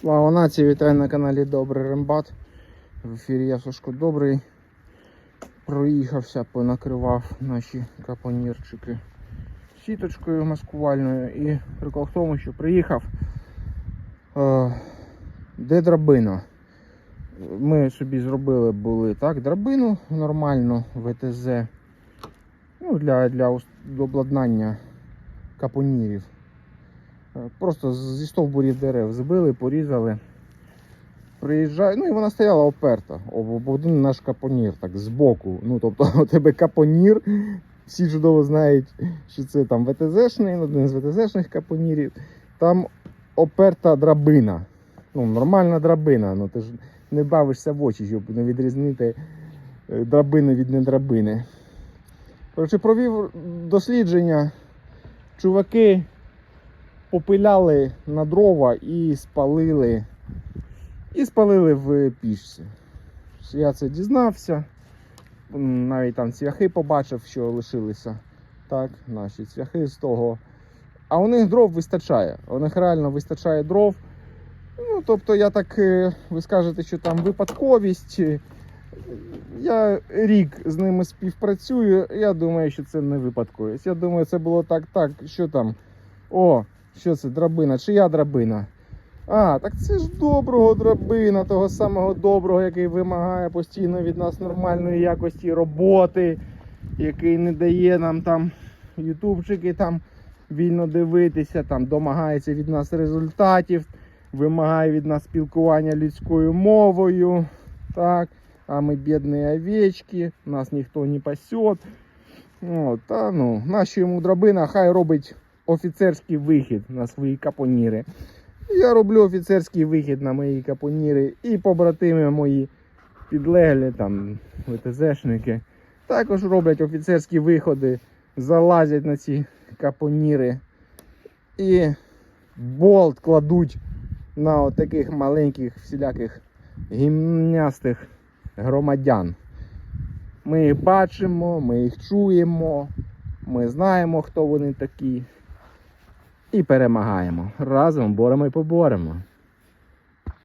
Слава нації, вітаю на каналі Добрий Рембат. В ефірі я Сашко Добрий. Проїхався, понакривав наші капонірчики сіточкою маскувальною. І прикол в тому, що приїхав е, де драбина. Ми собі зробили були так драбину нормальну ВТЗ ну, для, для обладнання капонірів. Е, Просто зі стовбурів дерев збили, порізали. Приїжджаю, ну і вона стояла оперта. Об один наш капонір, так збоку. Ну, тобто у тебе капонір. Всі чудово знають, що це там ВТЗшний, один з ВТЗшних капонірів. Там оперта драбина. Ну, нормальна драбина. Ну ти ж не бавишся в очі, щоб не відрізнити е, драбину від недрабини. Коротше, провів дослідження. Чуваки попиляли на дрова і спалили. І спалили в пічці. Я це дізнався. Навіть там цвяхи побачив, що лишилися. Так, наші цвяхи з того. А у них дров вистачає. У них реально вистачає дров. Ну, тобто, я так, е, ви скажете, що там випадковість. Я рік з ними співпрацюю. Я думаю, що це не випадковість. Я думаю, це було так, так, що там. О, що це драбина? Чия драбина? А, так це ж доброго драбина, того самого доброго, який вимагає постійно від нас нормальної якості роботи, який не дає нам там ютубчики там вільно дивитися, там домагається від нас результатів, вимагає від нас спілкування людською мовою. Так, а ми бідні овечки, нас ніхто не пасет. От, та, ну, наші йому драбина хай робить офіцерський вихід на свої капоніри. Я роблю офіцерський вихід на мої капоніри і побратими мої підлеглі, там ВТЗшники, також роблять офіцерські виходи, залазять на ці капоніри і болт кладуть на от таких маленьких всіляких гімнястих громадян. Ми їх бачимо, ми їх чуємо, ми знаємо, хто вони такі і перемагаємо. Разом боремо і поборемо.